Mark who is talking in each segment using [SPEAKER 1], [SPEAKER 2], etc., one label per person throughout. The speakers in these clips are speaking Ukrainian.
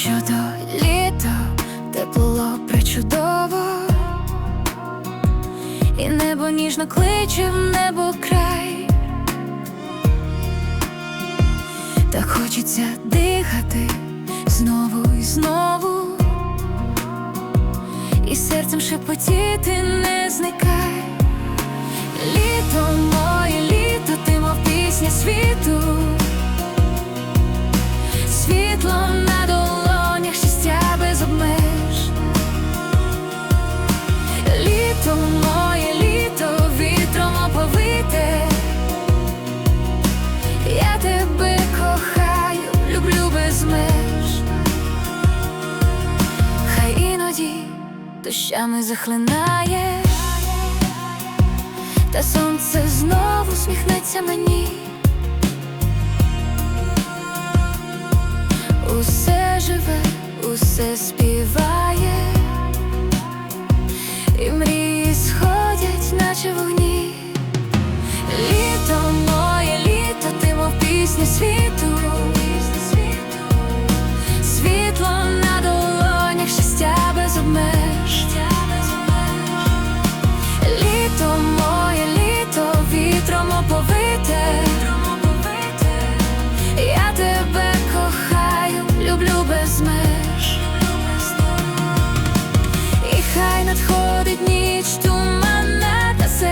[SPEAKER 1] Щодо літа тепло причудово, і небо ніжно кличе в небо край, та хочеться дихати знову і знову, і серцем шепотіти не зникай. Дощами захлинає, та сонце знову сміхнеться мені. Усе живе, усе співає, і мрії сходять, наче вогні. Літо моє літо, ти мов пісня світу,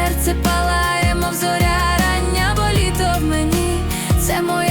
[SPEAKER 1] серце палає, мов зоря рання, бо літо в мені, це моє.